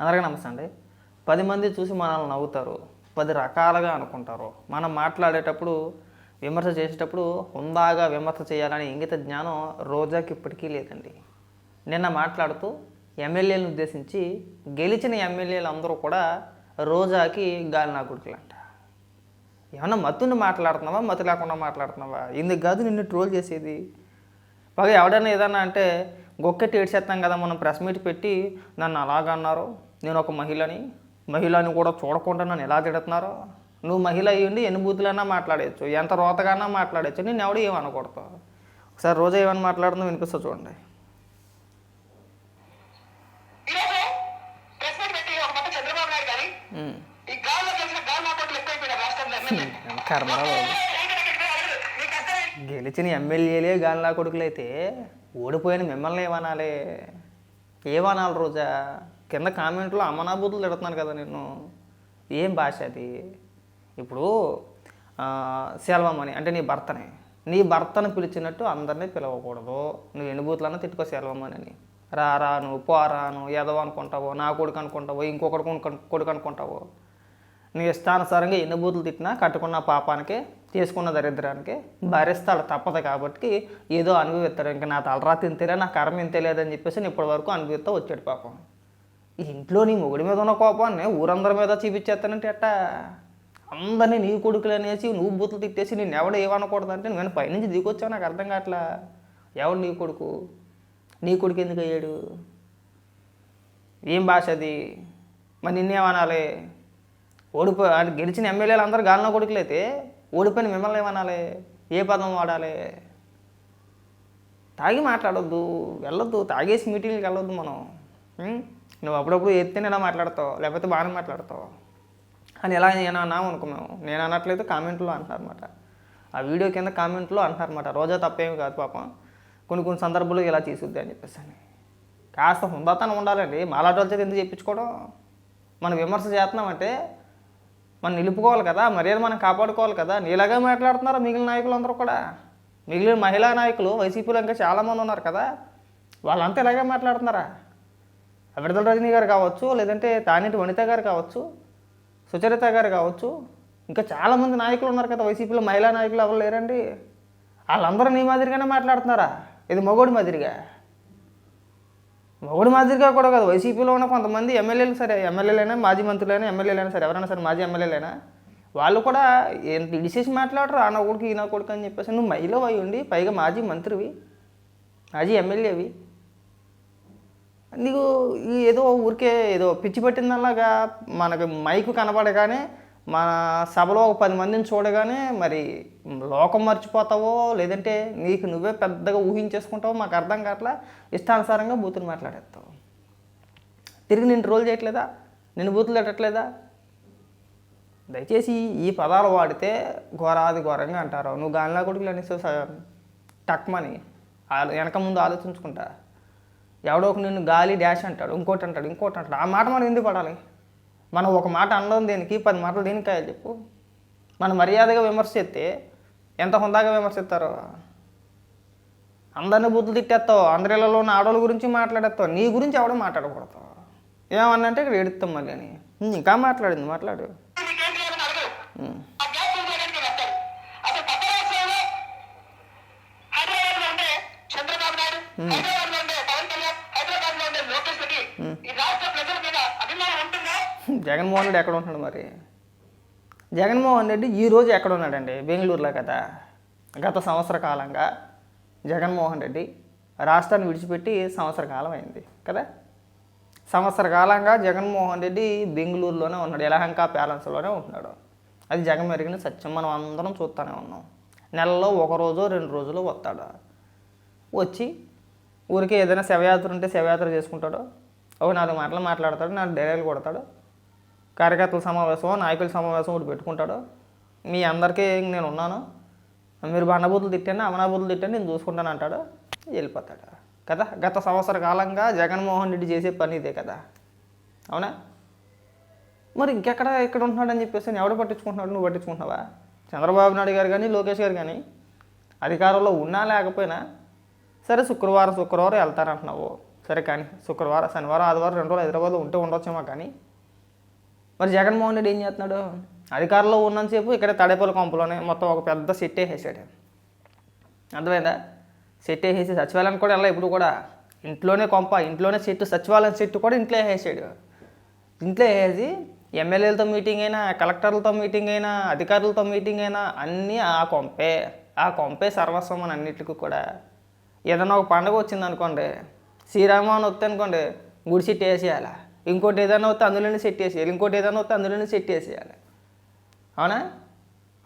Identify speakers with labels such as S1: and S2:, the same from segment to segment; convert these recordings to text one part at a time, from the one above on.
S1: అందరికీ నమస్తే అండి. పది మంది చూసి మనల్ని నవ్వుతారు పది రకాలుగా అనుకుంటారు. మనం మాట్లాడేటప్పుడు విమర్శ చేసేటప్పుడు హుందాగా విమర్శ చేయాలనే ఇంగిత జ్ఞానం రోజాకి ఇప్పటికీ లేదండి. నిన్న మాట్లాడుతూ ఎమ్మెల్యేలను ఉద్దేశించి గెలిచిన ఎమ్మెల్యేలు అందరూ కూడా రోజాకి గాలి నా ఏమన్నా మత్తుని మాట్లాడుతున్నావా మత్తు లేకుండా మాట్లాడుతున్నావా? ఇందుకు కాదు నిన్ను ట్రోల్ చేసేది. పగ ఎవడైనా ఏదన్నా అంటే గొక్కెట్టి ఏడ్చేస్తాం కదా మనం ప్రెస్ మీట్ పెట్టి నన్ను అలాగ అన్నారు. నేను ఒక మహిళని మహిళని కూడా చూడకుండా నన్ను ఎలా తిడుతున్నారో. నువ్వు మహిళ అయ్యుండి ఎన్ని బూతులైనా మాట్లాడేయచ్చు ఎంత రోతగానా మాట్లాడచ్చు నేను ఎవడు ఏమనకూడదు. ఒకసారి రోజు ఏమని మాట్లాడుతుందో వినిపిస్తా చూడండి. కర్మరా బాబు. గెలిచిన ఎమ్మెల్యేలే గాలిలా కొడుకులైతే ఓడిపోయిన మిమ్మల్ని ఏమనాలి? ఏమనాలి రోజా? కింద కామెంట్లో అమనాబూతులు తిడుతున్నాను కదా నేను ఏం భాష అది? ఇప్పుడు సెల్వమని అంటే నీ భర్తని. నీ భర్తను పిలిచినట్టు అందరినీ పిలవకూడదు. నువ్వు ఎన్ని బూతులన్నా తిట్టుకో సెల్వమని అని. రా రాను పోరాను ఎదవ అనుకుంటావో నా కొడుకు అనుకుంటావో ఇంకొకటి కొడుకు అనుకుంటావో. నీ ఇష్టానుసారంగా ఎన్ని బూతులు తిట్టినా కట్టుకున్న పాపానికి తీసుకున్న దరిద్రానికి భరిస్తాడు తప్పదు కాబట్టి ఏదో అనుభవిస్తాడు. ఇంకా నా తలరా తింతేలే నా కర్మ ఇంతేలేదని చెప్పేసి నేను ఇప్పటి వరకు అనుభవిస్తూ వచ్చాడు పాపం. ఈ ఇంట్లో నీ మొగుడి మీద ఉన్న కోపాన్ని ఊరందరి మీద చూపించేస్తానంటే ఎట్టా? అందరినీ నీ కొడుకులు అనేసి నువ్వు బూతులు తిట్టేసి నేను ఎవడు ఏమనకూడదంటే నేను పైనుంచి దిగొచ్చావు నాకు అర్థం కావట్లా? ఎవడు నీ కొడుకు? నీ కొడుకు ఎందుకు అయ్యాడు? ఏం భాష అది? మరి నిన్నేమనాలి ఓడిపో గెలిచిన ఎమ్మెల్యేలు అందరూ గాలిన కొడుకులైతే ఓడిపోయిన మిమ్మల్ని ఏమనాలి? ఏ పదం వాడాలి? తాగి మాట్లాడొద్దు వెళ్ళొద్దు తాగేసి మీటింగ్కి వెళ్ళొద్దు మనం. నువ్వు అప్పుడప్పుడు ఎత్తేనే ఇలా మాట్లాడతావు? లేకపోతే బాగానే మాట్లాడతావు? అని ఎలా నేను అన్నాము అనుకున్నాము నేను అనట్లేదు కామెంట్లో అంటున్నారన్నమాట. ఆ వీడియో కింద కామెంట్లో అంటున్నారన్నమాట. రోజా తప్పేమి కాదు పాపం. కొన్ని కొన్ని సందర్భాలు ఇలా చేసుద్ది అని చెప్పేసి అని. కాస్త హుందాతనం ఉండాలండి. మాలాటోల చేత ఎందుకు చెప్పించుకోవడం? మనం విమర్శ చేస్తున్నామంటే మనం నిలుపుకోవాలి కదా మర్యాద మనం కాపాడుకోవాలి కదా. నీలాగే మాట్లాడుతున్నారు మిగిలిన నాయకులు అందరూ కూడా. మిగిలిన మహిళా నాయకులు వైసీపీలో ఇంకా చాలామంది ఉన్నారు కదా. వాళ్ళంతా ఇలాగే మాట్లాడుతున్నారా? అవిడదల రజనీ గారు కావచ్చు లేదంటే తానేటి వనిత గారు కావచ్చు సుచరిత గారు కావచ్చు ఇంకా చాలామంది నాయకులు ఉన్నారు కదా. వైసీపీలో మహిళా నాయకులు ఎవరు లేరండి? వాళ్ళందరూ నీ మాదిరిగానే మాట్లాడుతున్నారా? ఇది మగోడి మాదిరిగా. మొగుడు మాదిరిగా కూడా కాదు. వైసీపీలో ఉన్న కొంతమంది ఎమ్మెల్యేలు సరే ఎమ్మెల్యేలైనా మాజీ మంత్రులైనా ఎమ్మెల్యేలైనా సరే ఎవరైనా సరే మాజీ ఎమ్మెల్యేలైనా వాళ్ళు కూడా ఎంత ఇడిసేసి మాట్లాడరు ఆ నా కొడుకు ఈ నా కొడుకు అని చెప్పేసి. నువ్వు మహిళ అయి ఉండి పైగా మాజీ మంత్రివి మాజీ ఎమ్మెల్యేవి. నీకు ఏదో ఊరికే ఏదో పిచ్చి పట్టిందల్లాగా మనకు మైకు కనపడగానే మన సభలో ఒక పది మందిని చూడగానే మరి లోకం మర్చిపోతావో లేదంటే నీకు నువ్వే పెద్దగా ఊహించేసుకుంటావో మాకు అర్థం కావట్లా? ఇష్టానుసారంగా బూతులు మాట్లాడేస్తావు తిరిగి నేను రోల్ చేయట్లేదా? నేను బూతులు పెట్టట్లేదా దయచేసి ఈ పదాలు వాడితే ఘోరాది ఘోరంగా అంటారు. నువ్వు గాలినా కొడుకులు అనేసి టక్మని ఆ- వెనక ముందు ఆలోచించుకుంటా. ఎవడో ఒక నిన్ను గాలి డాష్ అంటాడు ఇంకోటి అంటాడు ఇంకోటి అంటాడు. ఆ మాట మనం ఎందుకు పడాలి మనం ఒక మాట అనడం దేనికి పది మాటలు దేనికి కాయాలి చెప్పు. మనం మర్యాదగా విమర్శ చేస్తే ఎంత హుందాగా విమర్శిస్తారు? అందరిని బుద్ధులు తిట్టేస్తావు అందరిలో ఉన్న ఆడవాళ్ళ గురించి మాట్లాడేస్తావు నీ గురించి ఎవడో మాట్లాడకూడదు? ఏమన్నంటే ఇక్కడ ఎడుస్తాం మళ్ళీ అని. ఇంకా మాట్లాడింది మాట్లాడు.
S2: మీకేంటి
S1: జగన్మోహన్ రెడ్డి ఎక్కడ ఉంటున్నాడు మరి? జగన్మోహన్ రెడ్డి ఈ రోజు ఎక్కడ ఉన్నాడండి? బెంగళూరులో కదా. గత సంవత్సర కాలంగా జగన్మోహన్ రెడ్డి రాష్ట్రాన్ని విడిచిపెట్టి సంవత్సర కాలం అయింది కదా. సంవత్సర కాలంగా జగన్మోహన్ రెడ్డి బెంగళూరులోనే ఉన్నాడు. యలహంక ప్యాలెన్స్లోనే ఉంటున్నాడు. అది జగన్ మెరిగిన సత్యం. మనం అందరం చూస్తూనే ఉన్నాం. నెలలో ఒక రోజు రెండు రోజులు వస్తాడు. వచ్చి ఊరికే ఏదైనా శవయాత్ర ఉంటే శవయాత్ర చేసుకుంటాడు. ఒక నాలుగు మాటలు మాట్లాడతాడు నాలుగు డైరీలు కొడతాడు. కార్యకర్తల సమావేశం నాయకుల సమావేశం ఒకటి పెట్టుకుంటాడు. మీ అందరికీ నేను ఉన్నాను. మీరు బండబూతులు తిట్టండి అమనాబూతులు తిట్టండి నేను చూసుకుంటాను అంటాడు. వెళ్ళిపోతాడు. కదా? గత సంవత్సర కాలంగా జగన్మోహన్ రెడ్డి చేసే పని ఇదే కదా? అవునా? మరి ఇంకెక్కడ ఇక్కడ ఉంటున్నాడని చెప్పేసి నేను ఎవడు పట్టించుకుంటున్నాడు? నువ్వు పట్టించుకుంటున్నావా? చంద్రబాబు నాయుడు గారు కానీ లోకేష్ గారు కానీ అధికారంలో ఉన్నా లేకపోయినా సరే శుక్రవారం శుక్రవారం వెళ్తారంటున్నావు. సరే కానీ శుక్రవారం శనివారం ఆదివారం రెండు రోజులు హైదరాబాద్లో ఉంటే ఉండొచ్చేమో కానీ మరి జగన్మోహన్ రెడ్డి ఏం చేస్తున్నాడు? అధికారంలో ఉన్నంతసేపు ఇక్కడ తడేపల్లి కొంపలోనే మొత్తం ఒక పెద్ద సెట్ వేసేసాడు. అర్థమైందా? సెట్ వేసేసి సచివాలయం కూడా వెళ్ళా ఇప్పుడు కూడా. ఇంట్లోనే కొంప ఇంట్లోనే సెట్ సచివాలయం సెట్ కూడా ఇంట్లో వేసేసాడు. ఇంట్లో వేసేసి ఎమ్మెల్యేలతో మీటింగ్ అయినా కలెక్టర్లతో మీటింగ్ అయినా అధికారులతో మీటింగ్ అయినా అన్నీ ఆ కొంపే. ఆ కొంపే సర్వస్వం అని అన్నిటికీ కూడా. ఏదైనా ఒక పండుగ వచ్చింది అనుకోండి వస్తే అనుకోండి గుడి సెట్ వేసేయాలి? ఇంకోటి ఏదైనా వస్తే అందులోనే సెట్ వేసేయాలి ఇంకోటి ఏదైనా వస్తే అందులోనే సెట్ చేసేయాలి. అవునా?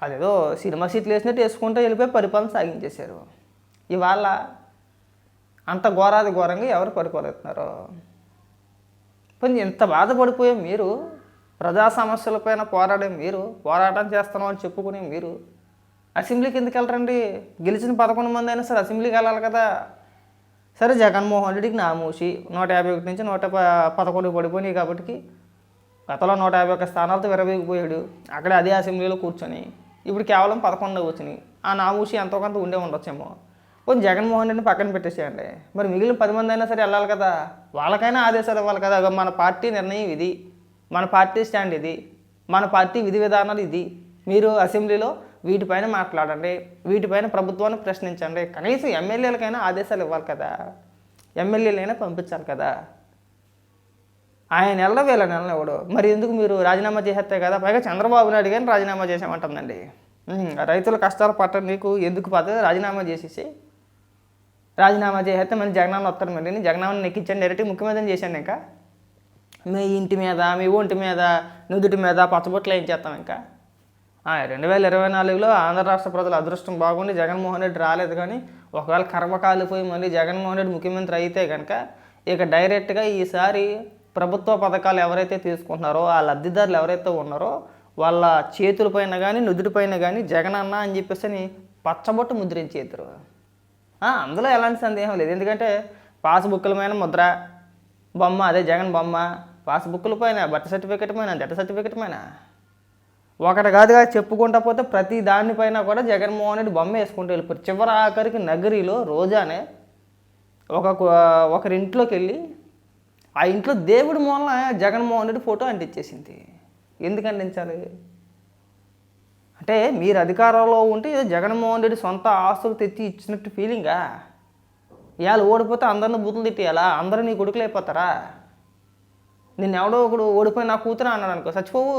S1: అదేదో సినిమా సీట్లు వేసినట్టు వేసుకుంటూ వెళ్ళిపోయి పరిపాలన సాగించేశారు. ఇవాళ అంత ఘోరాది ఘోరంగా ఎవరు పరిపాలిస్తున్నారు పోనీ ఇంత బాధపడిపోయే మీరు ప్రజా సమస్యలపైన పోరాడే మీరు పోరాటం చేస్తున్నాం అని చెప్పుకునే మీరు అసెంబ్లీకి ఎందుకు వెళ్ళరండి? గెలిచిన పదకొండు మంది అయినా సరే అసెంబ్లీకి వెళ్ళాలి కదా. సరే జగన్మోహన్ రెడ్డికి నామూసి నూట యాభై ఒకటి నుంచి నూట పదకొండు పడిపోయినాయి కాబట్టి గతంలో నూట యాభై ఒక్క స్థానాలతో విరవేగిపోయాడు అక్కడ అదే అసెంబ్లీలో కూర్చొని ఇప్పుడు కేవలం పదకొండు వచ్చినాయి. ఆ నామూసి ఎంతో కొంత ఉండే ఉండొచ్చేమో. కొంచెం జగన్మోహన్ రెడ్డిని పక్కన పెట్టేసేయండి. మరి మిగిలిన పది మంది అయినా సరే వెళ్ళాలి కదా. వాళ్ళకైనా ఆదేశాలు ఇవ్వాలి కదా. మన పార్టీ నిర్ణయం ఇది. మన పార్టీ స్టాండ్ ఇది. మన పార్టీ విధి విధానాలు ఇది. మీరు అసెంబ్లీలో వీటిపైన మాట్లాడండి వీటిపైన ప్రభుత్వాన్ని ప్రశ్నించండి. కనీసం ఎమ్మెల్యేలకైనా ఆదేశాలు ఇవ్వాలి కదా. ఎమ్మెల్యేలైనా పంపించాలి కదా. ఆయన నెల వీళ్ళ నెల ఎవడు? మరి ఎందుకు మీరు రాజీనామా చేసేస్తే కదా? పైగా చంద్రబాబు నాయుడు గారిని రాజీనామా చేసామంటుందండి రైతుల కష్టాలు పట్ట నీకు ఎందుకు పద రాజీనామా చేసేసి. రాజీనామా చేసేస్తే మళ్ళీ జగనాన్న వస్తారు మళ్ళీ నేను జగనన్న నెక్కించండి డైరెక్ట్ ముఖ్యమంత్రిని చేశాను ఇంకా. మీ ఇంటి మీద మీ ఒంటి మీద నుదుటి మీద పచ్చబొట్లు ఏం చేస్తాం ఇంకా. రెండు వేల ఇరవై నాలుగులో ఆంధ్ర రాష్ట్ర ప్రజల అదృష్టం బాగుండి జగన్మోహన్ రెడ్డి రాలేదు కానీ ఒకవేళ కర్మ కాలిపోయి మళ్ళీ జగన్మోహన్ రెడ్డి ముఖ్యమంత్రి అయితే కనుక ఇక డైరెక్ట్గా ఈసారి ప్రభుత్వ పథకాలు ఎవరైతే తీసుకుంటున్నారో ఆ లబ్ధిదారులు ఎవరైతే ఉన్నారో వాళ్ళ చేతులపైన కానీ నుదుటిపైన కానీ జగన్ అన్న అని చెప్పేసి అని పచ్చబొట్టు ముద్రించేద్దరు. అందులో ఎలాంటి సందేహం లేదు. ఎందుకంటే పాస్బుక్ల పైన ముద్ర బొమ్మ అదే జగన్ బొమ్మ. పాస్బుక్ల పైన బర్త్ సర్టిఫికెట్ పైన డెత్ సర్టిఫికెట్ పైన. ఒకటి కాదుగా చెప్పుకుంటా పోతే ప్రతి దానిపైన కూడా జగన్మోహన్ రెడ్డి బొమ్మ వేసుకుంటూ వెళ్ళిపోయారు చివరి ఆఖరికి నగరిలో రోజానే ఒక ఒకరింట్లోకి ఒకరి ఇంట్లోకి వెళ్ళి ఆ ఇంట్లో దేవుడి మూలన జగన్మోహన్ రెడ్డి ఫోటో అంటించేసింది. ఎందుకు అంటించాలి? అంటే మీరు అధికారంలో ఉంటే ఏదో జగన్మోహన్ రెడ్డి సొంత ఆస్తులు తెచ్చి ఇచ్చినట్టు ఫీలింగా ఇవాళ ఓడిపోతే అందరిని బూతులు తిట్టేయాలా? అందరూ నీ కొడుకులు అయిపోతారా? నిన్ను ఎవడో ఒకడు ఓడిపోయి నా కూతురు అన్నాడు అనుకో చచ్చిపోవు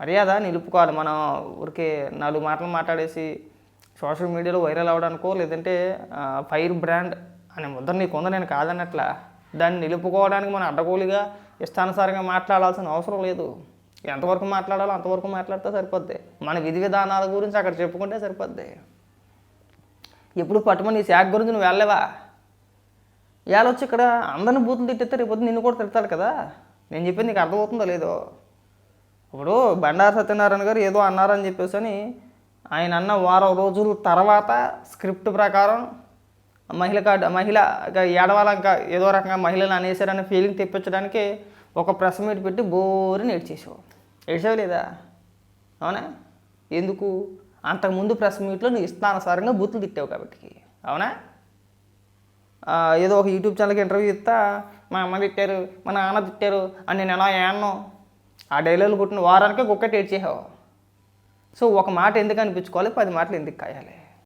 S1: మర్యాద నిలుపుకోవాలి. మనం ఊరికే నాలుగు మాటలు మాట్లాడేసి సోషల్ మీడియాలో వైరల్ అవడానికో లేదంటే ఫైర్ బ్రాండ్ అనే ముద్ర నీకు ఉందని నేను కాదన్నట్లా. దాన్ని నిలుపుకోవడానికి మనం అడ్డగోలుగా ఇష్టానుసారంగా మాట్లాడాల్సిన అవసరం లేదు. ఎంతవరకు మాట్లాడాలో అంతవరకు మాట్లాడితే సరిపోద్ది. మన విధి విధానాల గురించి అక్కడ చెప్పుకుంటే సరిపోద్ది. ఎప్పుడు పట్టుమని ఈ శాఖ గురించి నువ్వు వెళ్ళలేవా? ఇవాళ వచ్చి ఇక్కడ అందరిని బూతులు తిట్టేస్తే రేపు నిన్ను కూడా తిడతాడు కదా? నేను చెప్పింది నీకు అర్థమవుతుందో లేదో? ఇప్పుడు బండారు సత్యనారాయణ గారు ఏదో అన్నారని చెప్పేసి అని ఆయన అన్న వారం రోజుల తర్వాత స్క్రిప్ట్ ప్రకారం మహిళ కార్డు మహిళ ఏడవాళ్ళ ఇంకా ఏదో రకంగా మహిళలు అనేసారనే ఫీలింగ్ తెప్పించడానికి ఒక ప్రెస్ మీట్ పెట్టి బోరుని ఏడ్చేసావు ఏడ్చావు లేదా అవునా? ఎందుకు? అంతకుముందు ప్రెస్ మీట్లో నువ్వు ఇష్టానుసారంగా బూతులు తిట్టావు కాబట్టి. అవునా? ఏదో ఒక యూట్యూబ్ ఛానల్కి ఇంటర్వ్యూ ఇస్తా మా అమ్మ తిట్టారు మా నాన్న తిట్టారు అని నేను ఎలా ఏమన్నాను ఆ డైలాగులు పుట్టిన వారానికి ఒక్కటి ఏడ్చేసావు సో ఒక మాట ఎందుకు అనిపించుకోవాలి? పది మాటలు ఎందుకు కాయాలి?